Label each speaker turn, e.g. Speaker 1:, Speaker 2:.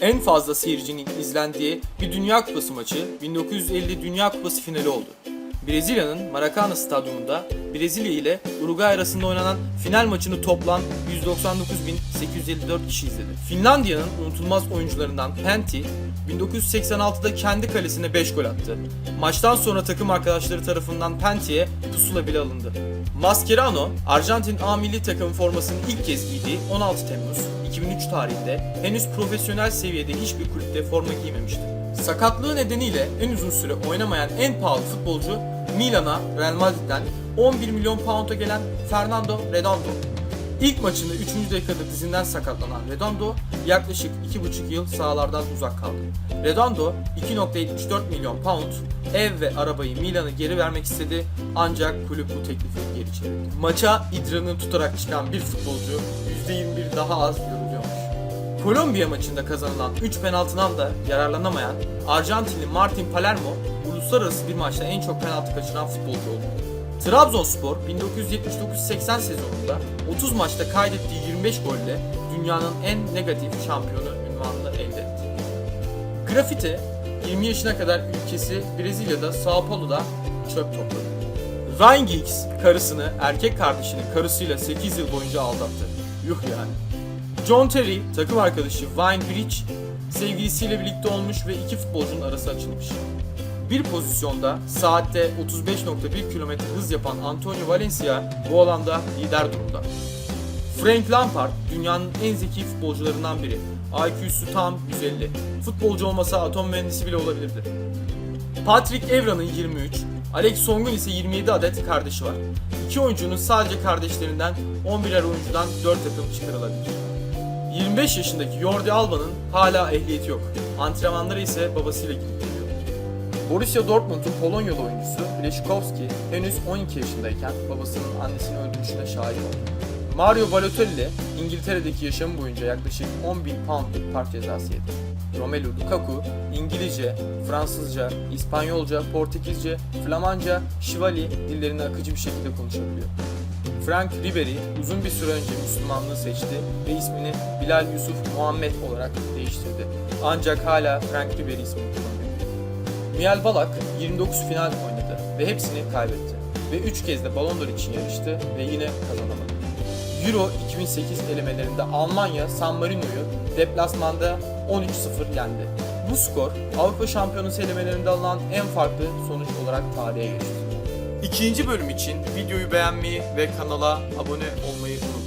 Speaker 1: en fazla seyircinin izlendiği bir Dünya Kupası maçı 1950 Dünya Kupası finali oldu. Brezilya'nın Maracanã stadyumunda Brezilya ile Uruguay arasında oynanan final maçını toplam 199.854 kişi izledi. Finlandiya'nın unutulmaz oyuncularından Pentti 1986'da kendi kalesine 5 gol attı. Maçtan sonra takım arkadaşları tarafından Pentti'ye pusula bile alındı. Mascherano, Arjantin A milli takım formasını ilk kez giydiği 16 Temmuz 2003 tarihinde henüz profesyonel seviyede hiçbir kulüpte forma giymemişti. Sakatlığı nedeniyle en uzun süre oynamayan en pahalı futbolcu Milan'a Real Madrid'den 11 milyon pound'a gelen Fernando Redondo. İlk maçında 3. dakikada dizinden sakatlanan Redondo yaklaşık 2,5 yıl sahalardan uzak kaldı. Redondo 2.74 milyon pound ev ve arabayı Milan'a geri vermek istedi ancak kulüp bu teklifi geri çevirdi. Maça idranını tutarak çıkan bir futbolcu %21 daha az yoruluyormuş. Kolombiya maçında kazanılan 3 penaltıdan da yararlanamayan Arjantinli Martin Palermo uluslararası bir maçta en çok penaltı kaçıran futbolcu oldu. Trabzonspor 1979-80 sezonunda 30 maçta kaydettiği 25 golle dünyanın en negatif şampiyonu ünvanını elde etti. Grafite 20 yaşına kadar ülkesi Brezilya'da Sao Paulo'da çöp topladı. Ryan Giggs karısını erkek kardeşinin karısıyla 8 yıl boyunca aldattı. Yuh yani. John Terry takım arkadaşı Wayne Bridge sevgilisiyle birlikte olmuş ve iki futbolcunun arası açılmış. Bir pozisyonda saatte 35.1 km hız yapan Antonio Valencia bu alanda lider durumda. Frank Lampard dünyanın en zeki futbolcularından biri. IQ'su tam 150. Futbolcu olmasa atom mühendisi bile olabilirdi. Patrick Evra'nın 23, Alex Song'un ise 27 adet kardeşi var. İki oyuncunun sadece kardeşlerinden 11'er oyuncudan 4 takım çıkarılabilir. 25 yaşındaki Jordi Alba'nın hala ehliyeti yok. Antrenmanlara ise babasıyla gidip geliyor. Borussia Dortmund'un Polonyalı oyuncusu Leszkowski henüz 12 yaşındayken babasının annesini öldürüşüne şahit oldu. Mario Balotelli İngiltere'deki yaşamı boyunca yaklaşık 10 bin poundluk park cezası yedi. Romelu Lukaku İngilizce, Fransızca, İspanyolca, Portekizce, Flamanca, Şivali dillerini akıcı bir şekilde konuşabiliyor. Frank Ribery uzun bir süre önce Müslümanlığı seçti ve ismini Bilal Yusuf Muhammed olarak değiştirdi. Ancak hala Frank Ribery ismini kullanıyor. Miel Balak 29 final oynadı ve hepsini kaybetti. Ve 3 kez de Ballon d'Or için yarıştı ve yine kazanamadı. Euro 2008 elemelerinde Almanya San Marino'yu deplasmanda 13-0 yendi. Bu skor Avrupa Şampiyonası elemelerinde alınan en farklı sonuç olarak tarihe geçti. İkinci bölüm için videoyu beğenmeyi ve kanala abone olmayı unutmayın.